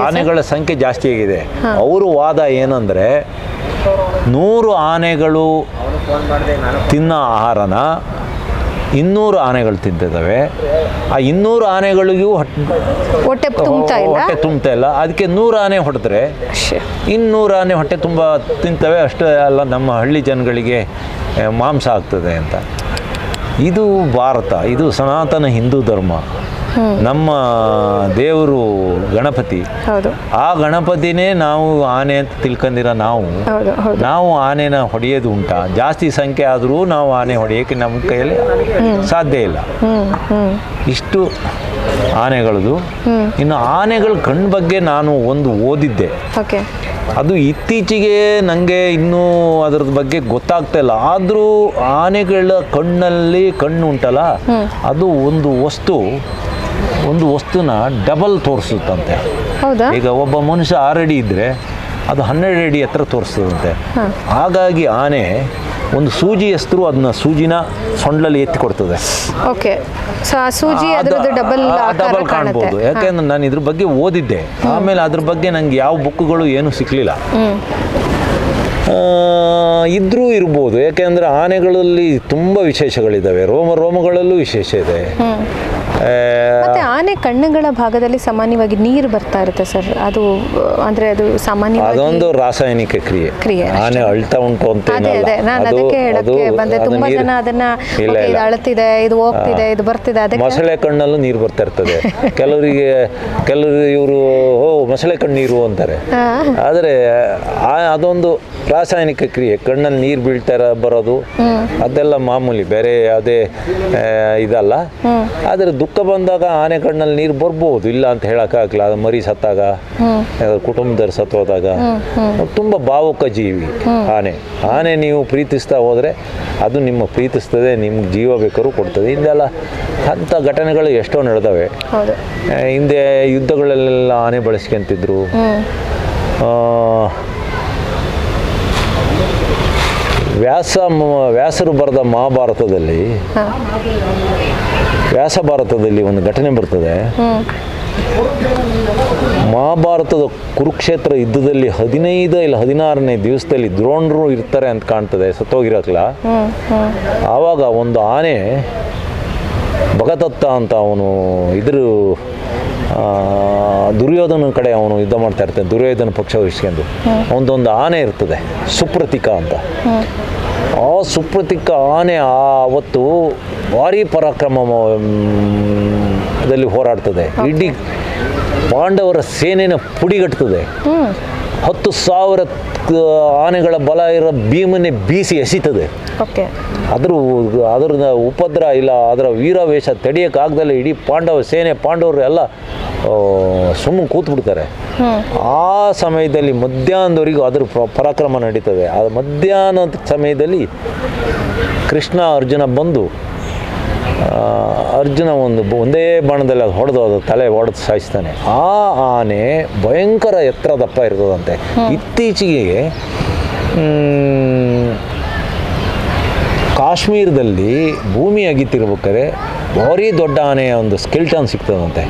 [SPEAKER 1] ಆನೆಗಳ ಸಂಖ್ಯೆ ಜಾಸ್ತಿ ಆಗಿದೆ. ಅವರು ವಾದ ಏನಂದ್ರೆ ನೂರು ಆನೆಗಳು ತಿನ್ನ ಆಹಾರನ ಇನ್ನೂರು ಆನೆಗಳು ತಿಂತಿದ್ದಾವೆ. ಆ ಇನ್ನೂರು ಆನೆಗಳಿಗೂ ಹೊಟ್ಟೆ
[SPEAKER 2] ಹೊಟ್ಟೆ ತುಂಬ್ತಾ ಇಲ್ಲ?
[SPEAKER 1] ಹೊಟ್ಟೆ ತುಂಬ್ತಾ ಇಲ್ಲ. ಅದಕ್ಕೆ ನೂರು ಆನೆ ಹೊಡೆದ್ರೆ. ಇನ್ನೂರು ಆನೆ ಹೊಟ್ಟೆ ತುಂಬ ತಿಂತವೆ. ಅಷ್ಟೇ ಅಲ್ಲ ನಮ್ಮ ಹಳ್ಳಿ ಜನಗಳಿಗೆ ಮಾಂಸ ಆಗ್ತದೆ ಅಂತ. ಇದು ಭಾರತ ಇದು ಸನಾತನ ಹಿಂದೂ ಧರ್ಮ. ನಮ್ಮ ದೇವರು ಗಣಪತಿ. ಆ ಗಣಪತಿನೇ ನಾವು ಆನೆ ಅಂತ ತಿಳ್ಕೊಂಡಿರೋ ನಾವು. ನಾವು ಆನೆನ ಹೊಡೆಯೋದು ಉಂಟಾ. ಜಾಸ್ತಿ ಸಂಖ್ಯೆ ಆದರೂ ನಾವು ಆನೆ ಹೊಡೆಯೋಕ್ಕೆ ನಮ್ಮ ಕೈಯಲ್ಲಿ ಸಾಧ್ಯ ಇಲ್ಲ. ಇಷ್ಟು ಆನೆಗಳದು. ಇನ್ನು ಆನೆಗಳ ಕಣ್ಣು ಬಗ್ಗೆ ನಾನು ಒಂದು ಓದಿದ್ದೆ. ಅದು ಇತ್ತೀಚೆಗೆ ನನಗೆ ಇನ್ನೂ ಅದ್ರ ಬಗ್ಗೆ ಗೊತ್ತಾಗ್ತಾ ಇಲ್ಲ. ಆದರೂ ಆನೆಗಳ ಕಣ್ಣಲ್ಲಿ ಕಣ್ಣು ಉಂಟಲ್ಲ ಅದು ಒಂದು ವಸ್ತು. ಒಂದು ವಸ್ತುನ ಡಬಲ್ ತೋರಿಸುತ್ತಂತೆ.
[SPEAKER 2] ಹೌದಾ?
[SPEAKER 1] ಈಗ ಒಬ್ಬ ಮನುಷ್ಯ ಆರು ಅಡಿ ಇದ್ದರೆ ಅದು ಹನ್ನೆರಡು ಅಡಿ ಹತ್ರ ತೋರಿಸ್ತದಂತೆ ಹಾಗಾಗಿ ಆನೆ ಒಂದು ಸೂಜಿ ಎಸ್ತರು ಅದನ್ನ ಸೂಜಿನ ಸೊಂಡಲಲ್ಲಿ ಎತ್ತಿ ಕೊಡ್ತದೆ.
[SPEAKER 2] ಓಕೆ. ಸೊ ಆ ಸೂಜಿ ಡಬಲ್
[SPEAKER 1] ಡಬಲ್ ಕಾಣ್ಬೋದು. ಯಾಕೆಂದ್ರೆ ನಾನು ಇದ್ರ ಬಗ್ಗೆ ಓದಿದ್ದೆ. ಆಮೇಲೆ ಅದ್ರ ಬಗ್ಗೆ ನಂಗೆ ಯಾವ ಬುಕ್ಗಳು ಏನೂ ಸಿಕ್ಕಲಿಲ್ಲ ಇದ್ರೂ ಇರ್ಬೋದು. ಯಾಕೆಂದ್ರೆ ಆನೆಗಳಲ್ಲಿ ತುಂಬ ವಿಶೇಷಗಳಿದ್ದಾವೆ. ರೋಮ ರೋಮಗಳಲ್ಲೂ ವಿಶೇಷ ಇದೆ.
[SPEAKER 2] ಮತ್ತೆ ಆನೆ ಕಣ್ಣುಗಳ ಭಾಗದಲ್ಲಿ ಸಾಮಾನ್ಯವಾಗಿ ನೀರು ಬರ್ತಾ ಇರುತ್ತೆ ಸರ್. ಅದು ಅಂದ್ರೆ ಅದು ಸಾಮಾನ್ಯ
[SPEAKER 1] ಅದೊಂದು ರಾಸಾಯನಿಕ ಕ್ರಿಯೆ.
[SPEAKER 2] ಕ್ರಿಯೆ
[SPEAKER 1] ಆನೆ ಅಳ್ತಾ ಉಂಟು ಅಂತ
[SPEAKER 2] ಅದೇ ಅದೇ. ನಾನು ಅದಕ್ಕೆ ಹೇಳಕ್ಕೆ ಬಂದೆ. ತುಂಬಾ ಜನ ಅದನ್ನ ಅಳತಿದೆ ಇದು
[SPEAKER 1] ಇಲ್ಲ.
[SPEAKER 2] ಇದು ಹೋಗ್ತಿದೆ ಇದು ಬರ್ತಿದೆ ಅದಕ್ಕೆ
[SPEAKER 1] ಮೊಸಳೆ ಕಣ್ಣಲ್ಲೂ ನೀರು ಬರ್ತಾ ಇರ್ತದೆ. ಕೆಲವರಿಗೆ ಕೆಲವರು ಇವರು ಓ ಮೊಸಳೆ ನೀರು ಅಂತಾರೆ. ಆದರೆ ಆ- ಅದೊಂದು ರಾಸಾಯನಿಕ ಕ್ರಿಯೆ. ಕಣ್ಣಲ್ಲಿ ನೀರು ಬೀಳ್ತಾರ ಬರೋದು ಅದೆಲ್ಲ ಮಾಮೂಲಿ ಬೇರೆ ಯಾವುದೇ ಇದಲ್ಲ. ಆದರೆ ದುಃಖ ಬಂದಾಗ ಆನೆ ಕಣ್ಣಲ್ಲಿ ನೀರು ಬರ್ಬೋದು ಇಲ್ಲ ಅಂತ ಹೇಳೋಕ್ಕಾಗಲ್ಲ ಅದು ಮರಿ ಸತ್ತಾಗ ಕುಟುಂಬದರ್ ಕುಟುಂಬದವ್ರು ಸತ್ತೋದಾಗ. ತುಂಬ ಭಾವುಕ ಜೀವಿ ಆನೆ. ಆನೆ ನೀವು ಪ್ರೀತಿಸ್ತಾ ಹೋದರೆ ಅದು ನಿಮ್ಮ ಪ್ರೀತಿಸ್ತದೆ ನಿಮ್ಗೆ ಜೀವ ಬೇಕಾದ್ರೂ ಕೊಡ್ತದೆ. ಹಿಂದೆಲ್ಲ ಅಂಥ ಘಟನೆಗಳು ಎಷ್ಟೋ ನಡೆದವೆ.
[SPEAKER 2] ಹೌದು.
[SPEAKER 1] ಹಿಂದೆ ಯುದ್ಧಗಳಲ್ಲೆಲ್ಲ ಆನೆ ಬಳಸ್ಕೊಂತಿದ್ರು ಆ, ವ್ಯಾಸ ವ್ಯಾಸರು ಬರೆದ ಮಹಾಭಾರತದಲ್ಲಿ ವ್ಯಾಸ ಭಾರತದಲ್ಲಿ ಒಂದು ಘಟನೆ ಬರ್ತದೆ. ಮಹಾಭಾರತದ ಕುರುಕ್ಷೇತ್ರ ಯುದ್ಧದಲ್ಲಿ ಹದಿನೈದು ಇಲ್ಲ ಹದಿನಾರನೇ ದಿವಸದಲ್ಲಿ ದ್ರೋಣರು ಇರ್ತಾರೆ ಅಂತ ಕಾಣ್ತದೆ ಸತ್ತೋಗಿರಕ್ಲ. ಆವಾಗ ಒಂದು ಆನೆ ಭಗದತ್ತ ಅಂತ ಅವನು ಇದ್ರ ದುರ್ಯೋಧನ ಕಡೆ ಅವನು ಯುದ್ಧ ಮಾಡ್ತಾ ಇರ್ತಾನೆ ದುರ್ಯೋಧನ ಪಕ್ಷ ವಹಿಸ್ಕೊಂಡು. ಅವನದೊಂದು ಆನೆ ಇರ್ತದೆ ಸುಪ್ರತಿಕ ಅಂತ. ಆ ಸುಪ್ರತಿಕ ಆನೆ ಆವತ್ತು ಭಾರಿ ಪರಾಕ್ರಮದಲ್ಲಿ ಹೋರಾಡ್ತದೆ. ಇಡೀ ಪಾಂಡವರ ಸೇನೆನ ಪುಡಿಗಟ್ತದೆ. ಹತ್ತು ಸಾವಿರ ಆನೆಗಳ ಬಲ ಇರೋ ಭೀಮನೆ ಬೀಸಿ ಎಸಿತದೆ. ಅದ್ರ ಅದ್ರ ಉಪದ್ರ ಇಲ್ಲ ಅದರ ವೀರಾವೇಶ ತಡೆಯೋಕ್ಕಾಗ್ದಲ್ಲ ಇಡೀ ಪಾಂಡವ ಸೇನೆ ಪಾಂಡವರು ಎಲ್ಲ ಸುಮ್ಮನೆ ಕೂತ್ಬಿಡ್ತಾರೆ. ಆ ಸಮಯದಲ್ಲಿ ಮಧ್ಯಾಹ್ನದವರೆಗೂ ಅದ್ರ ಪ್ರ- ಪರಾಕ್ರಮ ನಡೀತದೆ. ಆ ಮಧ್ಯಾಹ್ನದ ಸಮಯದಲ್ಲಿ ಕೃಷ್ಣ ಅರ್ಜುನ ಬಂದು ಅರ್ಜುನ ಒಂದು ಒಂದೇ ಬಾಣದಲ್ಲಿ ಅದು ಹೊಡೆದು ಅದು ತಲೆ ಹೊಡೆದು ಸಾಯಿಸ್ತಾನೆ. ಆ ಆನೆ ಭಯಂಕರ ಎತ್ತರ ದಪ್ಪ ಇರ್ತದಂತೆ ಇತ್ತೀಚೆಗೆ ಕಾಶ್ಮೀರದಲ್ಲಿ ಭೂಮಿ ಅಗಿತಿರ್ಬೇಕಾದ್ರೆ ಭಾರಿ ದೊಡ್ಡ ಆನೆಯ ಒಂದು ಸ್ಕೆಲ್ಟನ್ ಸಿಗ್ತದಂತೆ.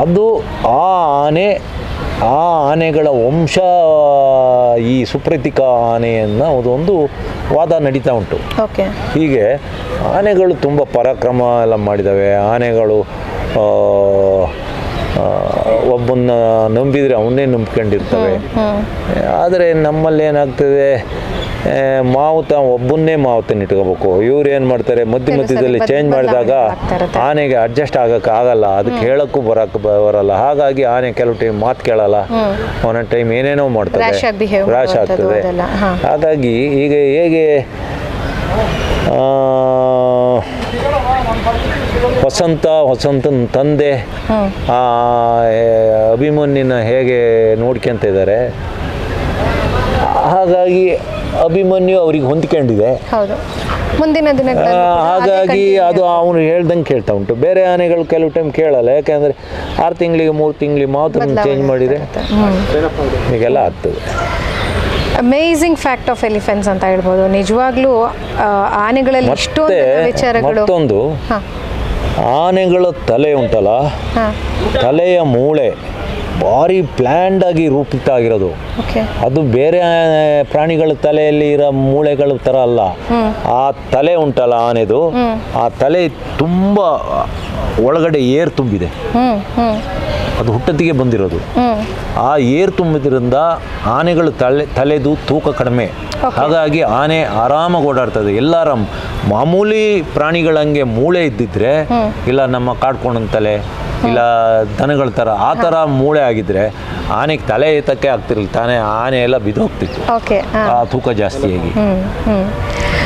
[SPEAKER 1] ಅದು ಆ ಆನೆ ಆ ಆನೆಗಳ ವಂಶ ಈ ಸುಪ್ರತಿಕ ಆನೆಯನ್ನು ಅದೊಂದು ವಾದ ನಡೀತಾ ಉಂಟು.
[SPEAKER 2] ಓಕೆ
[SPEAKER 1] ಹೀಗೆ ಆನೆಗಳು ತುಂಬ ಪರಾಕ್ರಮ ಎಲ್ಲ ಮಾಡಿದ್ದಾವೆ ಆನೆಗಳು ಒಬ್ಬನ್ನ ನಂಬಿದರೆ ಅವನ್ನೇ ನಂಬ್ಕೊಂಡಿರ್ತವೆ. ಆದರೆ ನಮ್ಮಲ್ಲಿ ಏನಾಗ್ತದೆ ಮಾವುತ ಒಬ್ಬನ್ನೇ ಮಾವುತನ ಇಟ್ಕೋಬೇಕು. ಇವ್ರು ಏನು ಮಾಡ್ತಾರೆ ಮಧ್ಯ ಮಧ್ಯದಲ್ಲಿ ಚೇಂಜ್ ಮಾಡಿದಾಗ ಆನೆಗೆ ಅಡ್ಜಸ್ಟ್ ಆಗಕ್ಕೆ ಆಗಲ್ಲ. ಅದಕ್ಕೆ ಹೇಳಕ್ಕೂ ಬರಕ್ಕೆ ಬರಲ್ಲ. ಹಾಗಾಗಿ ಆನೆ ಕೆಲವು ಟೈಮ್ ಮಾತು ಕೇಳಲ್ಲ. ಒಂದೊಂದು ಟೈಮ್ ಏನೇನೋ
[SPEAKER 2] ಮಾಡ್ತಾರೆ
[SPEAKER 1] ರಾಶ್ ಆಗ್ತದೆ. ಹಾಗಾಗಿ ಈಗ ಹೇಗೆ ಆ, ವಸಂತ ವಸಂತನ ತಂದೆ ಆ, ಅಭಿಮನ್ಯನ ಹೇಗೆ ನೋಡ್ಕೊಂತ ಇದ್ದಾರೆ ಹಾಗಾಗಿ ಅಭಿಮನ್ಯು ಅವ್ರಿಗೆ ಹೊಂದ್ಕೊಂಡಿದೆ.
[SPEAKER 2] ಹೌದು. ಮುಂದಿನ
[SPEAKER 1] ಹಾಗಾಗಿ ಅದು ಅವನು ಹೇಳ್ದಂಗೆ ಕೇಳ್ತಾ ಉಂಟು. ಬೇರೆ ಆನೆಗಳು ಕೆಲವು ಟೈಮ್ ಕೇಳಲ್ಲ. ಯಾಕೆಂದ್ರೆ ಆರು ತಿಂಗಳಿಗೆ ಮೂರು ತಿಂಗಳಿಗೆ ಮಾತ್ರ ಚೇಂಜ್ ಮಾಡಿದರೆ. ಹೀಗೆಲ್ಲ ಆಗ್ತದೆ.
[SPEAKER 2] ಅಮೇಝಿಂಗ್ ಫ್ಯಾಕ್ಟ್ ಆಫ್ ಎಲಿಫೆಂಟ್ಸ್ ಅಂತ ಹೇಳ್ಬೋದು. ನಿಜವಾಗ್ಲೂ ಆನೆಗಳಲ್ಲಿ ಇಷ್ಟೊಂದು ವಿಚಾರಗಳು.
[SPEAKER 1] ಮತ್ತೊಂದು. ಆನೆಗಳ ತಲೆ ಉಂಟಲ್ಲ? ತಲೆಯ ಮೂಳೆ. ಭಾರಿ ಪ್ಲ್ಯಾಂಡ್ ಆಗಿ ರೂಪಿತ ಆಗಿರೋದು. ಅದು ಬೇರೆ ಪ್ರಾಣಿಗಳ ತಲೆಯಲ್ಲಿ ಇರೋ ಮೂಳೆಗಳ ತರ ಅಲ್ಲ. ಆ ತಲೆ ಉಂಟಲ್ಲ ಆನೆದು? ಆ ತಲೆ ತುಂಬಾ ಒಳಗಡೆ ಏರ್ ತುಂಬಿದೆ. ಅದು ಹುಟ್ಟತ್ತಿಗೆ ಬಂದಿರೋದು. ಆ ಏರ್ ತುಂಬಿದ್ರಿಂದ ಆನೆಗಳು ತಲೆ ತಲೆದು ತೂಕ ಕಡಿಮೆ. ಹಾಗಾಗಿ ಆನೆ ಆರಾಮಾಗಿ ಓಡಾಡ್ತದೆ. ಎಲ್ಲ ಮಾಮೂಲಿ ಪ್ರಾಣಿಗಳಂಗೆ ಮೂಳೆ ಇದ್ದಿದ್ರೆ ಇಲ್ಲ ನಮ್ಮ ಕಾಡ್ಕೊಂಡ ತಲೆ ಇಲ್ಲ ದನಗಳ ಥರ ಆ ಥರ ಮೂಳೆ ಆಗಿದ್ರೆ ಆನೆಗೆ ತಲೆ ಎತ್ತಕ್ಕೆ ಆಗ್ತಿರಲಿಲ್ಲ ತಾನೇ ಆನೆ ಎಲ್ಲ ಬಿದ್ದೋಗ್ತಿತ್ತು.
[SPEAKER 2] ಓಕೆ
[SPEAKER 1] ಆ ತೂಕ ಜಾಸ್ತಿಯಾಗಿ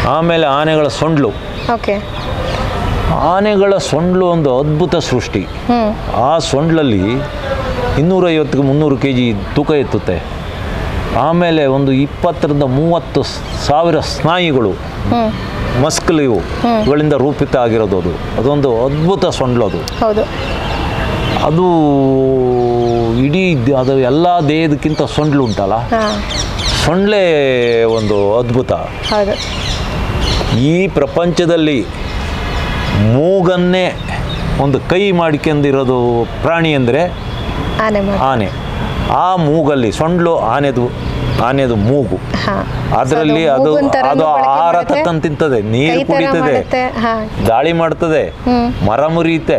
[SPEAKER 1] ಆಮೇಲೆ ಆನೆಗಳ ಸೊಂಡ್ಲು.
[SPEAKER 2] ಓಕೆ.
[SPEAKER 1] ಆನೆಗಳ ಸೊಂಡ್ಲು ಒಂದು ಅದ್ಭುತ ಸೃಷ್ಟಿ. ಆ ಸೊಂಡ್ಲಲ್ಲಿ ಇನ್ನೂರೈವತ್ತಿಗೆ ಮುನ್ನೂರು ಕೆ ಜಿ ತೂಕ ಎತ್ತುತ್ತೆ. ಆಮೇಲೆ ಒಂದು ಇಪ್ಪತ್ತರಿಂದ ಮೂವತ್ತು ಸಾವಿರ ಸ್ನಾಯುಗಳು
[SPEAKER 2] ಹ್ಮ್.
[SPEAKER 1] ಇವುಗಳಿಂದ ಇವು ಗಳಿಂದ ರೂಪಿತ ಆಗಿರೋದು ಅದು. ಅದೊಂದು ಅದ್ಭುತ ಸೊಂಡ್ಲು ಅದು.
[SPEAKER 2] ಹೌದು.
[SPEAKER 1] ಅದು ಇಡೀ ಅದು ಎಲ್ಲ ದೇಹದಕ್ಕಿಂತ ಸೊಂಡ್ಲು ಉಂಟಲ್ಲ? ಸೊಂಡ್ಲೆ ಒಂದು ಅದ್ಭುತ. ಈ ಪ್ರಪಂಚದಲ್ಲಿ ಮೂಗನ್ನೇ ಒಂದು ಕೈ ಮಾಡ್ಕೊಂಡಿರೋದು ಪ್ರಾಣಿ ಅಂದರೆ
[SPEAKER 2] ಆನೆ
[SPEAKER 1] ಆ ಮೂಗಲ್ಲಿ ಸೊಂಡ್ಲು ಆನೆದು ಆನೆದು ಮೂಗು. ಅದರಲ್ಲಿ ಅದು ಅದು ಆಹಾರ ತಕ್ಕಂತಿಂತದೆ ತಿಂತದೆ ನೀರು ಕುಡಿತದೆ ಗಾಳಿ ಮಾಡ್ತದೆ ಮರ ಮುರಿಯುತ್ತೆ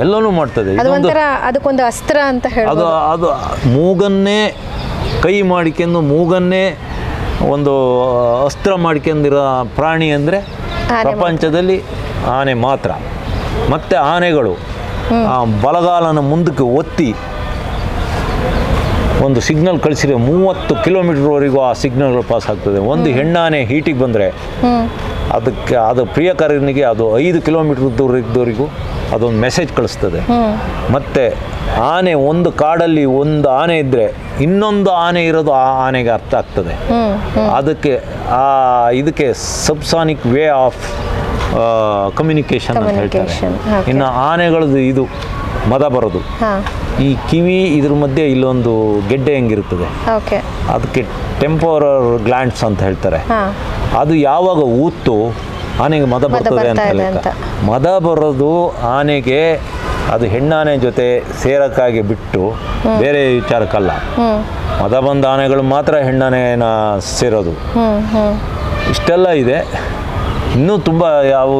[SPEAKER 1] ಎಲ್ಲನೂ ಮಾಡ್ತದೆ.
[SPEAKER 2] ಅದಕ್ಕೊಂದು ಅಸ್ತ್ರ ಅಂತ
[SPEAKER 1] ಅದು ಅದು ಮೂಗನ್ನೇ ಕೈ ಮಾಡಿಕೊಂಡು ಮೂಗನ್ನೇ ಒಂದು ಅಸ್ತ್ರ ಮಾಡ್ಕೊಂಡಿರೋ ಪ್ರಾಣಿ ಅಂದರೆ. ಪ್ರಪಂಚದಲ್ಲಿ ಆನೆ ಮಾತ್ರ. ಮತ್ತೆ ಆನೆಗಳು ಆ ಬಲಗಾಲನ ಮುಂದಕ್ಕೆ ಒತ್ತಿ ಒಂದು ಸಿಗ್ನಲ್ ಕಳಿಸಿದ್ರೆ ಮೂವತ್ತು ಕಿಲೋಮೀಟರ್ವರೆಗೂ ಆ ಸಿಗ್ನಲ್ಗಳು ಪಾಸ್ ಆಗ್ತದೆ. ಒಂದು ಹೆಣ್ಣಾನೆ ಹೀಟಿಗೆ ಬಂದರೆ ಅದಕ್ಕೆ ಅದು ಪ್ರಿಯಕರನಿಗೆ ಅದು ಐದು ಕಿಲೋಮೀಟರ್ ದೂರದವರೆಗೂ ಅದೊಂದು ಮೆಸೇಜ್ ಕಳಿಸ್ತದೆ. ಮತ್ತು ಆನೆ ಒಂದು ಕಾಡಲ್ಲಿ ಒಂದು ಆನೆ ಇದ್ದರೆ ಇನ್ನೊಂದು ಆನೆ ಇರೋದು ಆ ಆನೆಗೆ ಅರ್ಥ ಆಗ್ತದೆ. ಅದಕ್ಕೆ ಆ ಇದಕ್ಕೆ ಸಬ್ಸಾನಿಕ್ ವೇ ಆಫ್ ಕಮ್ಯುನಿಕೇಶನ್ ಅಂತ ಹೇಳ್ತಾರೆ. ಇನ್ನು ಆನೆಗಳದ್ದು ಇದು ಮದ ಬರೋದು. ಈ ಕಿವಿ ಇದ್ರ ಮಧ್ಯೆ ಇಲ್ಲೊಂದು ಗೆಡ್ಡೆ ಹೆಂಗಿರ್ತದೆ.
[SPEAKER 2] ಓಕೆ
[SPEAKER 1] ಅದಕ್ಕೆ ಟೆಂಪೋರರ್ ಗ್ಲ್ಯಾಂಡ್ಸ್ ಅಂತ ಹೇಳ್ತಾರೆ. ಅದು ಯಾವಾಗ ಊತ್ತು ಆನೆಗೆ ಮದ ಬರ್ತದೆ ಅಂತ ಮದ ಬರೋದು ಆನೆಗೆ ಅದು ಹೆಣ್ಣಾನೆ ಜೊತೆ ಸೇರಕ್ಕಾಗಿ ಬಿಟ್ಟು ಬೇರೆ ವಿಚಾರಕ್ಕಲ್ಲ. ಮದ ಬಂದ ಆನೆಗಳು ಮಾತ್ರ ಹೆಣ್ಣಾನೆನ ಸೇರೋದು. ಇಷ್ಟೆಲ್ಲ ಇದೆ. ಇನ್ನೂ ತುಂಬ ಯಾವ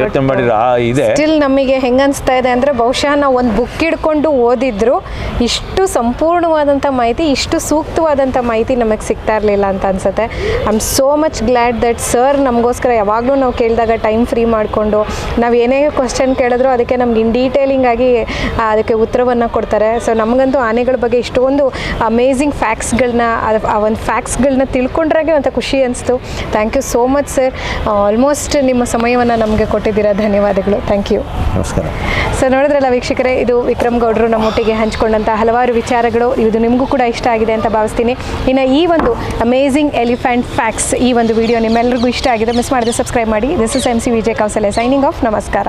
[SPEAKER 1] ಯೋಚನೆ ಮಾಡಿದ್ರೆ ಆ ಇದೆ.
[SPEAKER 2] ಸ್ಟಿಲ್ ನಮಗೆ ಹೆಂಗೆ ಅನಿಸ್ತಾ ಇದೆ ಅಂದ್ರೆ ಬಹುಶಃ ನಾವು ಒಂದು ಬುಕ್ ಹಿಡ್ಕೊಂಡು ಓದಿದ್ರು ಇಷ್ಟು ಸಂಪೂರ್ಣವಾದಂಥ ಮಾಹಿತಿ ಇಷ್ಟು ಸೂಕ್ತವಾದಂಥ ಮಾಹಿತಿ ನಮಗೆ ಸಿಗ್ತಾ ಇರಲಿಲ್ಲ ಅಂತ ಅನ್ಸುತ್ತೆ. I am so much glad that sir ನಮಗೋಸ್ಕರ ಯಾವಾಗಲೂ ನಾವು ಕೇಳಿದಾಗ ಟೈಮ್ ಫ್ರೀ ಮಾಡಿಕೊಂಡು ನಾವು ಏನೇ ಕ್ವಶನ್ ಕೇಳಿದ್ರು ಅದಕ್ಕೆ ನಮ್ಗೆ ಇನ್ ಡೀಟೇಲಿಂಗ್ ಆಗಿ ಅದಕ್ಕೆ ಉತ್ತರವನ್ನು ಕೊಡ್ತಾರೆ. ಸೊ ನಮಗಂತೂ ಆನೆಗಳ ಬಗ್ಗೆ ಇಷ್ಟೊಂದು ಅಮೇಝಿಂಗ್ ಫ್ಯಾಕ್ಟ್ಸ್ಗಳನ್ನ ಆ ಒಂದು ಫ್ಯಾಕ್ಟ್ಸ್ಗಳನ್ನ ತಿಳ್ಕೊಂಡ್ರಾಗೆ ಅಂತ ಖುಷಿ ಅನಿಸ್ತು. Thank you so much sir almost ನಿಮ್ಮ ಸಮಯವನ್ನು ನಮಗೆ ಕೊಟ್ಟಿದ್ದೀರಾ? ಧನ್ಯವಾದಗಳು. ಥ್ಯಾಂಕ್ ಯು
[SPEAKER 1] ನಮಸ್ಕಾರ.
[SPEAKER 2] ಸೊ ನೋಡಿದ್ರಲ್ಲ ವೀಕ್ಷಕರೇ ಇದು ವಿಕ್ರಮ್ ಗೌಡರು ನಮ್ಮೊಟ್ಟಿಗೆ ಹಂಚ್ಕೊಂಡಂಥ ಹಲವಾರು ವಿಚಾರಗಳು. ಇದು ನಿಮಗೂ ಕೂಡ ಇಷ್ಟ ಆಗಿದೆ ಅಂತ ಭಾವಿಸ್ತೀನಿ. ಇನ್ನು ಈ ಒಂದು ಅಮೇಝಿಂಗ್ ಎಲಿಫೆಂಟ್ ಫ್ಯಾಕ್ಟ್ಸ್ ಈ ಒಂದು ವಿಡಿಯೋ ನಿಮ್ಮೆಲ್ಲರಿಗೂ ಇಷ್ಟ ಆಗಿದೆ ಮಿಸ್ ಮಾಡಿದ್ರೆ ಸಬ್ಸ್ಕ್ರೈಬ್ ಮಾಡಿ. This is M C Vijay Kausale signing off ನಮಸ್ಕಾರ.